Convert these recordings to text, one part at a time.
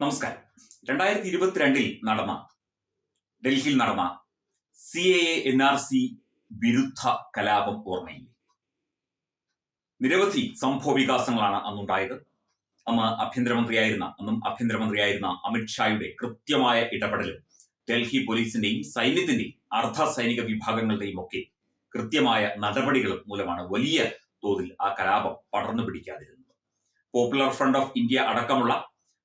നമസ്കാരം. രണ്ടായിരത്തി ഇരുപത്തിരണ്ടിൽ നടന്ന ഡൽഹിയിൽ നടന്ന C A A N R C വിരുദ്ധ കലാപം ഓർമ്മയില്ലേ? നിരവധി സംഭവ വികാസങ്ങളാണ് അന്നുണ്ടായത്. അന്ന് ആഭ്യന്തരമന്ത്രിയായിരുന്ന അന്നും ആഭ്യന്തരമന്ത്രിയായിരുന്ന അമിത്ഷായുടെ കൃത്യമായ ഇടപെടലും ഡൽഹി പോലീസിന്റെയും സൈന്യത്തിന്റെയും അർദ്ധ സൈനിക വിഭാഗങ്ങളുടെയും ഒക്കെ കൃത്യമായ നടപടികളും മൂലമാണ് വലിയ തോതിൽ ആ കലാപം പടർന്നു പിടിക്കാതിരുന്നത്. പോപ്പുലർ ഫ്രണ്ട് ഓഫ് ഇന്ത്യ അടക്കമുള്ള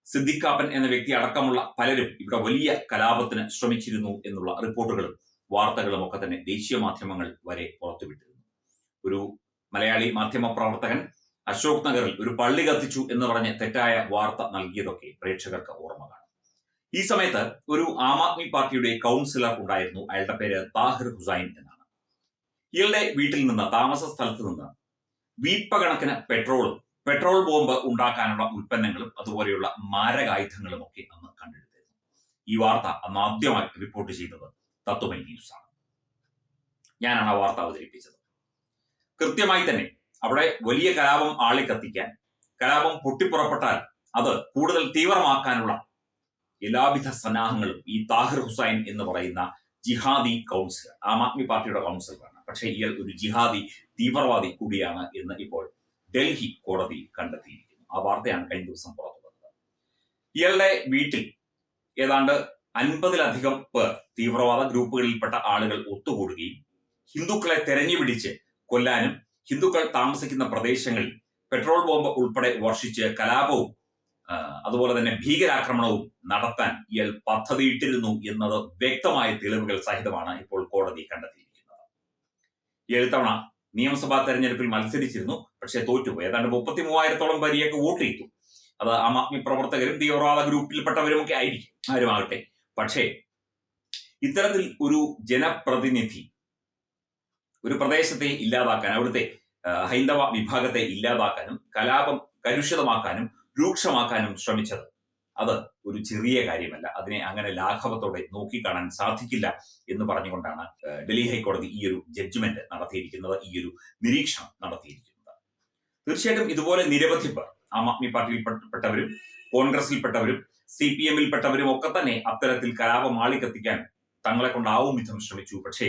സിദ്ദിഖാപ്പൻ എന്ന വ്യക്തി അടക്കമുള്ള പലരും ഇവിടെ വലിയ കലാപത്തിന് ശ്രമിച്ചിരുന്നു എന്നുള്ള റിപ്പോർട്ടുകളും വാർത്തകളും ഒക്കെ തന്നെ ദേശീയ മാധ്യമങ്ങൾ വരെ പുറത്തുവിട്ടിരുന്നു. ഒരു മലയാളി മാധ്യമ പ്രവർത്തകൻ അശോക് നഗറിൽ ഒരു പള്ളി കത്തിച്ചു എന്ന് പറഞ്ഞ് തെറ്റായ വാർത്ത നൽകിയതൊക്കെ പ്രേക്ഷകർക്ക് ഓർമ്മ കാണും. ഈ സമയത്ത് ഒരു ആം ആദ്മി പാർട്ടിയുടെ കൗൺസിലർ ഉണ്ടായിരുന്നു. അയാളുടെ പേര് താഹിർ ഹുസൈൻ എന്നാണ്. ഇയാളുടെ വീട്ടിൽ നിന്ന് താമസ സ്ഥലത്ത് നിന്ന് വീപ്പകണക്കിന് പെട്രോളും പെട്രോൾ ബോംബ് ഉണ്ടാക്കാനുള്ള ഉൽപ്പന്നങ്ങളും അതുപോലെയുള്ള മാരകായുധങ്ങളും ഒക്കെ അന്ന് കണ്ടെടുത്തിരുന്നു. ഈ വാർത്ത അന്ന് ആദ്യമായി റിപ്പോർട്ട് ചെയ്തത് തത്വമൈ ന്യൂസ് ആണ്. ഞാനാണ് ആ വാർത്ത അവതരിപ്പിച്ചത്. കൃത്യമായി തന്നെ അവിടെ വലിയ കലാപം ആളി കത്തിക്കാൻ കലാപം പൊട്ടിപ്പുറപ്പെട്ടാൽ അത് കൂടുതൽ തീവ്രമാക്കാനുള്ള എല്ലാവിധ സന്നാഹങ്ങളും ഈ താഹിർ ഹുസൈൻ എന്ന് പറയുന്ന ജിഹാദി കൗൺസിലർ ആം ആദ്മി പാർട്ടിയുടെ കൗൺസിലറാണ് പക്ഷേ ഇയാൾ ഒരു ജിഹാദി തീവ്രവാദി കൂടിയാണ് എന്ന് ഇപ്പോൾ ഡൽഹി കോടതി കണ്ടെത്തിയിരിക്കുന്നു. ആ വാർത്തയാണ് കഴിഞ്ഞ ദിവസം പുറത്തു വന്നത്. ഇയാളുടെ വീട്ടിൽ ഏതാണ്ട് അൻപതിലധികം പേർ തീവ്രവാദ ഗ്രൂപ്പുകളിൽപ്പെട്ട ആളുകൾ ഒത്തുകൂടുകയും ഹിന്ദുക്കളെ തെരഞ്ഞു പിടിച്ച് കൊല്ലാനും ഹിന്ദുക്കൾ താമസിക്കുന്ന പ്രദേശങ്ങളിൽ പെട്രോൾ ബോംബ് ഉൾപ്പെടെ വർഷിച്ച് കലാപവും അതുപോലെ തന്നെ ഭീകരാക്രമണവും നടത്താൻ ഇയാൾ പദ്ധതിയിട്ടിരുന്നു എന്നത് വ്യക്തമായ തെളിവുകൾ സഹിതമാണ് ഇപ്പോൾ കോടതി കണ്ടെത്തിയിരിക്കുന്നത്. ഏഴ് തവണ നിയമസഭാ തെരഞ്ഞെടുപ്പിൽ മത്സരിച്ചിരുന്നു. പക്ഷേ തോറ്റുപോയി ഏതാണ്ട് മുപ്പത്തി മൂവായിരത്തോളം വരിയൊക്കെ വോട്ട് ചെയ്തു. അത് ആം ആദ്മി പ്രവർത്തകരും തീവ്രവാദ ഗ്രൂപ്പിൽപ്പെട്ടവരും ഒക്കെ ആയിരിക്കും ആരുമാകട്ടെ. പക്ഷേ ഇത്തരത്തിൽ ഒരു ജനപ്രതിനിധി ഒരു പ്രദേശത്തെ ഇല്ലാതാക്കാൻ അവിടുത്തെ ഹൈന്ദവ വിഭാഗത്തെ ഇല്ലാതാക്കാനും കലാപം കലുഷിതമാക്കാനും രൂക്ഷമാക്കാനും ശ്രമിച്ചത്. അത് ഒരു ചെറിയ കാര്യമല്ല. അതിനെ അങ്ങനെ ലാഘവത്തോടെ നോക്കിക്കാണാൻ സാധിക്കില്ല എന്ന് പറഞ്ഞുകൊണ്ടാണ് ഡൽഹി ഹൈക്കോടതി ഈ ഒരു ജഡ്ജ്മെന്റ് നടത്തിയിരിക്കുന്നത് ഈ ഒരു നിരീക്ഷണം നടത്തിയിരിക്കുന്നത്. തീർച്ചയായിട്ടും ഇതുപോലെ നിരവധി പേർ ആം ആദ്മി പാർട്ടിയിൽപ്പെട്ടവരും കോൺഗ്രസിൽപ്പെട്ടവരും സി പി എമ്മിൽപ്പെട്ടവരും ഒക്കെ തന്നെ അത്തരത്തിൽ കലാപം ആളിക്കത്തിക്കാൻ തങ്ങളെ കൊണ്ടാവും വിധം ശ്രമിച്ചു. പക്ഷേ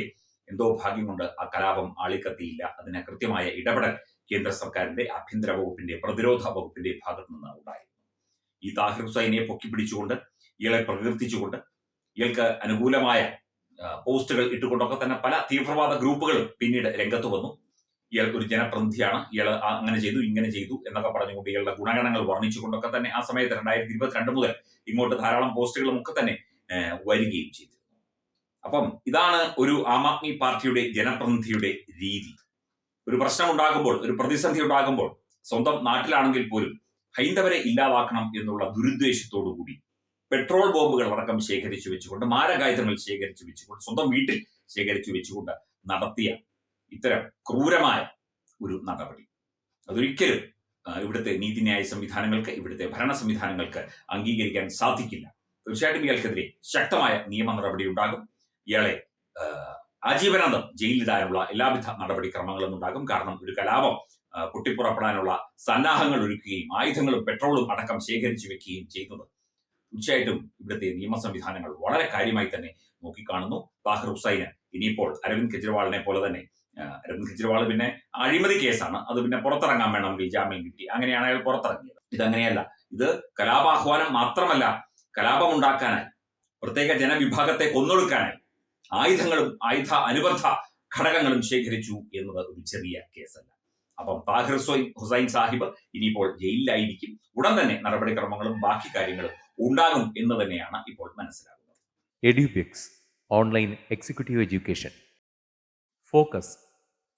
എന്തോ ഭാഗ്യം കൊണ്ട് ആ കലാപം ആളിക്കത്തിയില്ല. അതിന് കൃത്യമായ ഇടപെടൽ കേന്ദ്ര സർക്കാരിന്റെ ആഭ്യന്തര വകുപ്പിന്റെ പ്രതിരോധ വകുപ്പിന്റെ ഭാഗത്തു നിന്ന് ഉണ്ടായിരുന്നു ഈ താഹിർ ഹുസൈനെ പൊക്കിപ്പിടിച്ചുകൊണ്ട് ഇയാളെ പ്രകീർത്തിച്ചുകൊണ്ട് ഇയാൾക്ക് അനുകൂലമായ പോസ്റ്റുകൾ ഇട്ടുകൊണ്ടൊക്കെ തന്നെ പല തീവ്രവാദ ഗ്രൂപ്പുകൾ പിന്നീട് രംഗത്ത് വന്നു. ഇയാൾ ഒരു ജനപ്രതിനിധിയാണ്. ഇയാൾ അങ്ങനെ ചെയ്തു ഇങ്ങനെ ചെയ്തു എന്നൊക്കെ പറഞ്ഞുകൊണ്ട് ഇയാളുടെ ഗുണഗണങ്ങൾ വർണിച്ചുകൊണ്ടൊക്കെ തന്നെ ആ സമയത്ത് രണ്ടായിരത്തി ഇരുപത്തിരണ്ട് മുതൽ ഇങ്ങോട്ട് ധാരാളം പോസ്റ്റുകളും ഒക്കെ തന്നെ വരികയും ചെയ്തു. അപ്പം ഇതാണ് ഒരു ആം ആദ്മി പാർട്ടിയുടെ ജനപ്രതിനിധിയുടെ രീതി. ഒരു പ്രശ്നം ഉണ്ടാകുമ്പോൾ ഒരു പ്രതിസന്ധി ഉണ്ടാകുമ്പോൾ സ്വന്തം നാട്ടിലാണെങ്കിൽ പോലും ഹൈന്ദവരെ ഇല്ലാതാക്കണം എന്നുള്ള ദുരുദ്ദേശത്തോടു കൂടി പെട്രോൾ ബോംബുകൾ അടക്കം ശേഖരിച്ചു വെച്ചുകൊണ്ട് മാരകായുധങ്ങൾ ശേഖരിച്ചു വെച്ചുകൊണ്ട് സ്വന്തം വീട്ടിൽ ശേഖരിച്ചു വെച്ചുകൊണ്ട് നടത്തിയ ഇത്തരം ക്രൂരമായ ഒരു നടപടി. അതൊരിക്കലും ഇവിടുത്തെ നീതിന്യായ സംവിധാനങ്ങൾക്ക് ഇവിടുത്തെ ഭരണ സംവിധാനങ്ങൾക്ക് അംഗീകരിക്കാൻ സാധിക്കില്ല. തീർച്ചയായിട്ടും ഇയാൾക്കെതിരെ ശക്തമായ നിയമ നടപടി ഉണ്ടാകും. ഇയാളെ ആജീവനാന്തം ജയിലിലിടാനുള്ള എല്ലാവിധ നടപടിക്രമങ്ങളും ഉണ്ടാകും. കാരണം ഒരു കലാപം പൊട്ടിപ്പുറപ്പെടാനുള്ള സന്നാഹങ്ങൾ ഒരുക്കുകയും ആയുധങ്ങളും പെട്രോളും അടക്കം ശേഖരിച്ചു വെക്കുകയും ചെയ്യുന്നത് തീർച്ചയായിട്ടും ഇവിടുത്തെ നിയമ സംവിധാനങ്ങൾ വളരെ കാര്യമായി തന്നെ നോക്കിക്കാണുന്നു. താഹിർ ഹുസൈന് ഇനിയിപ്പോൾ അരവിന്ദ് കെജ്രിവാളിനെ പോലെ തന്നെ ആ, അരവിന്ദ് കെജ്രിവാൾ പിന്നെ അഴിമതി കേസാണ്. അത് പിന്നെ പുറത്തിറങ്ങാൻ വേണമെങ്കിൽ ജാമ്യം കിട്ടി. അങ്ങനെയാണ് അയാൾ പുറത്തിറങ്ങിയത്. ഇതങ്ങനെയല്ല. ഇത് കലാപാഹ്വാനം മാത്രമല്ല കലാപം കലാപമുണ്ടാക്കാനായി പ്രത്യേക ജനവിഭാഗത്തെ കൊന്നൊടുക്കാനായി ആയുധങ്ങളും ആയുധ അനുബന്ധ ഘടകങ്ങളും ശേഖരിച്ചു എന്നത് ഒരു ചെറിയ കേസല്ല. അപ്പം താഹിർ ഹുസൈൻ ഹുസൈൻ സാഹിബ് ഇനിയിപ്പോൾ ജയിലിലായിരിക്കും. ഉടൻ തന്നെ നടപടിക്രമങ്ങളും ബാക്കി കാര്യങ്ങളും ഉണ്ടാകും എന്ന് തന്നെയാണ് ഇപ്പോൾ മനസ്സിലാകുന്നത്. Edubix online executive education. Focus